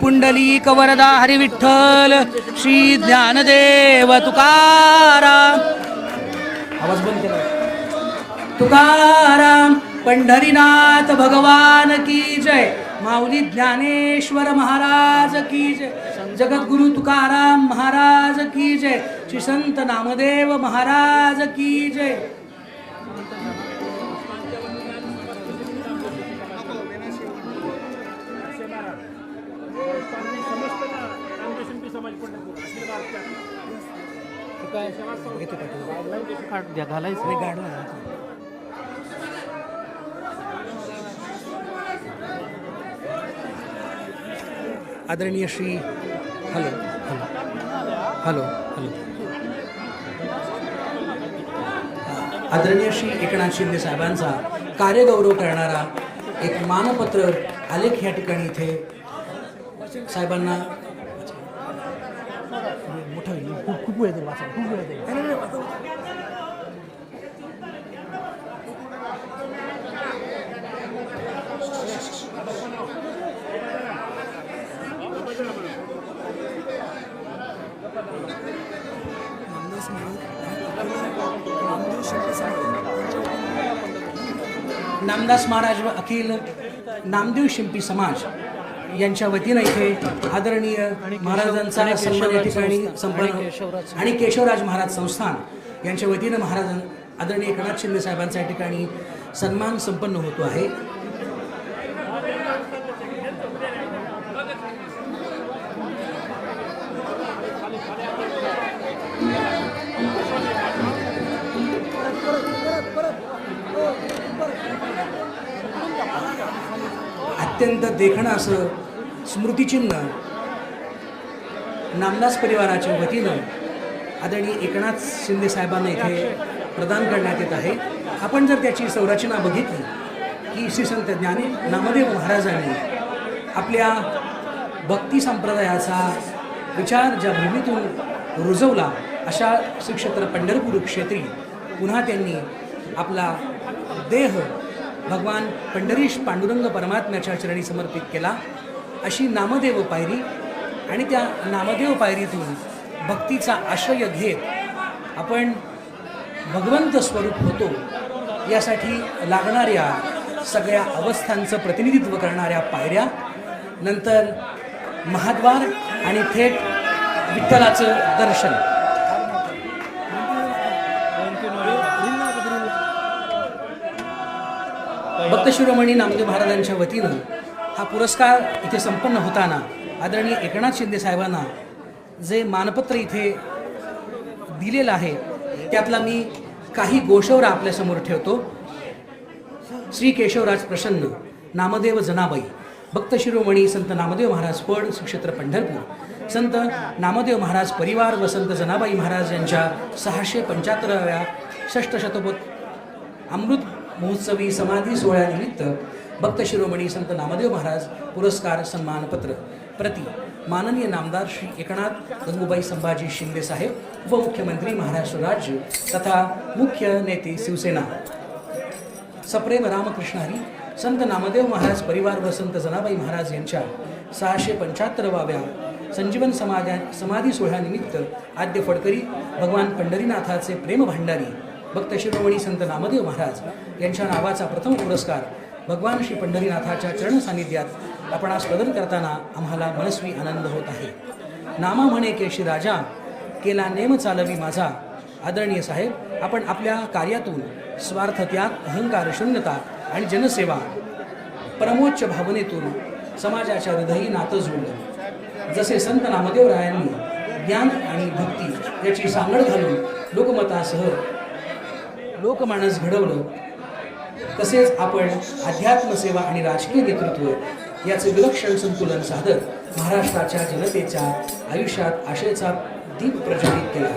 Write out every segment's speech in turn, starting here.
पुंडलिक वरदा हरिविठ्ठल श्री ज्ञानदेव तुकाराम. आवाज बंद केला. तुकाराम पंढरीनाथ भगवान की जय. माऊली ज्ञानेश्वर महाराज की जय. जगद्गुरु तुकाराम महाराज की जय. श्री संत नामदेव महाराज की जय. आदरणीय Shri hello hello hello hello. आदरणीय श्री एकनाथ शिंदे साहेबांचा कार्यगौरव करणारा एक मानपत्र आलेख या ठिकाणी इथे साहेबांना मोठा होईल खूप वेळ जाईल वाचायला, खूप वेळ. नामदास महाराज व अखिल नामदेव शिंपी समाज यांच्या वतीनं इथे आदरणीय महाराजांचा सन्मान या ठिकाणी संपन्न आणि केशवराज महाराज संस्थान यांच्या वतीनं महाराज आदरणीय एकनाथ शिंदे साहेबांचा या ठिकाणी सन्मान संपन्न होतो आहे. अत्यंत देखणं असं स्मृतिचिन्ह नामदास परिवाराच्या वतीनं आदरणीय एकनाथ शिंदे साहेबांना इथे प्रदान करण्यात येत आहे. आपण जर त्याची संरचना बघितली की श्री संत ज्ञानी नामदेव महाराजांनी आपल्या भक्ती संप्रदायाचा विचार ज्या भूमीतून रुजवला अशा श्री क्षेत्र पंढरपूर क्षेत्री पुन्हा त्यांनी आपला देह भगवान पंढरीश पांडुरंग परमात्म्याच्या चरणी समर्पित केला. अशी नामदेव पायरी आणि त्या नामदेव पायरीतून भक्तीचा आश्रय घेत आपण भगवंत स्वरूप होतो यासाठी लागणाऱ्या सगळ्या अवस्थांचं प्रतिनिधित्व करणाऱ्या पायऱ्या नंतर महाद्वार आणि थेट विठ्ठलाचं दर्शन. भक्तशिरोमणी नामदेव महाराजांच्या वतीनं हा पुरस्कार इथे संपन्न होताना आदरणीय एकनाथ शिंदे साहेबांना जे मानपत्र इथे दिलेलं आहे त्यातला मी काही गोषवरा आपल्यासमोर ठेवतो. श्री केशवराज प्रसन्न नामदेव जनाबाई भक्त शिरोमणी संत नामदेव महाराज फड सुक्षेत्र पंढरपूर संत नामदेव महाराज परिवार व संत जनाबाई महाराज यांच्या सहाशे पंच्याहत्तराव्या षष्टशतकोत अमृत महोत्सवी समाधी सोहळ्यानिमित्त भक्त शिरोमणी संत नामदेव महाराज पुरस्कार सन्मानपत्र प्रति माननीय नामदार श्री एकनाथ गंगूबाई संभाजी शिंदे साहेब उपमुख्यमंत्री महाराष्ट्र राज्य तथा मुख्य नेते शिवसेना. सप्रेम रामकृष्ण हरी संत नामदेव महाराज परिवार व संत जनाबाई महाराज यांच्या सहाशे पंच्याहत्तरवाव्या संजीवन समाजा समाधी सोहळ्यानिमित्त आद्य फडकरी भगवान पंढरीनाथाचे प्रेम भांडारी भक्त शिरोमणी संत नामदेव महाराज यांच्या नावाचा प्रथम पुरस्कार भगवान श्री पंढरीनाथाच्या चरण सानिध्यात आपणास प्रदान करताना आम्हाला मनस्वी आनंद होत आहे. नामा म्हणे केशी राजा केला नेम चालवी माझा. आदरणीय साहेब आपण आपल्या कार्यातून स्वार्थ त्याग अहंकार शून्यता आणि जनसेवा परमोच्च भावनेतून समाजाच्या हृदयी नातं जोडलं जसे संत नामदेवरायांनी ज्ञान आणि भक्ती याची सांगड घालून लोकमतासह लोकमानस घडवलं तसेच आपण अध्यात्मसेवा आणि राजकीय नेतृत्व याचे विलक्षण संतुलन साधत महाराष्ट्राच्या जनतेच्या आयुष्यात आशयचा दीप प्रज्वलित केला.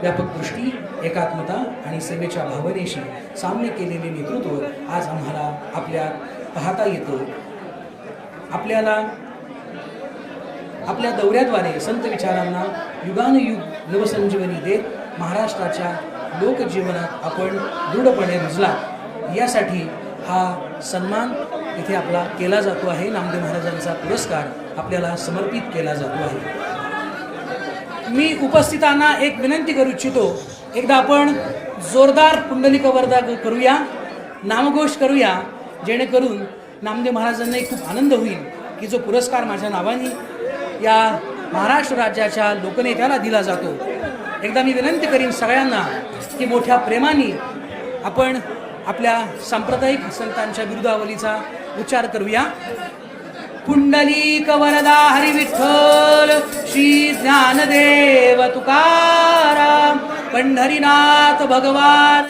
व्यापक दृष्टी एकात्मता आणि सेवेच्या भावनेशी साम्य केलेले नेतृत्व आज आम्हाला आपल्या पाहता येतं. आपल्याला आपल्या दौऱ्याद्वारे संत विचारांना युगानुयुग नवसंजीवनी देत महाराष्ट्राच्या लोकजीवनात आपण दृढपणे रुजला यासाठी हा सन्मान इथे आपला केला जातो आहे. नामदेव महाराजांचा पुरस्कार आपल्याला समर्पित केला जातो आहे. मी उपस्थितांना एक विनंती करू इच्छितो. एकदा आपण जोरदार पुंडलिक वर्धा करूया नामघोष करूया जेणेकरून नामदेव महाराजांनाही खूप आनंद होईल की जो पुरस्कार माझ्या नावाने या महाराष्ट्र राज्याच्या लोकनेत्याला दिला जातो. एकदा मी विनंती करीन सगळ्यांना की मोठ्या प्रेमाने आपण आपल्या सांप्रदायिक संतांच्या विरुद्धावलीचा उच्चार करूया. पुंडलिक वरदा हरिविठ्ठल श्री ज्ञानदेव तुकाराम पंढरीनाथ भगवान.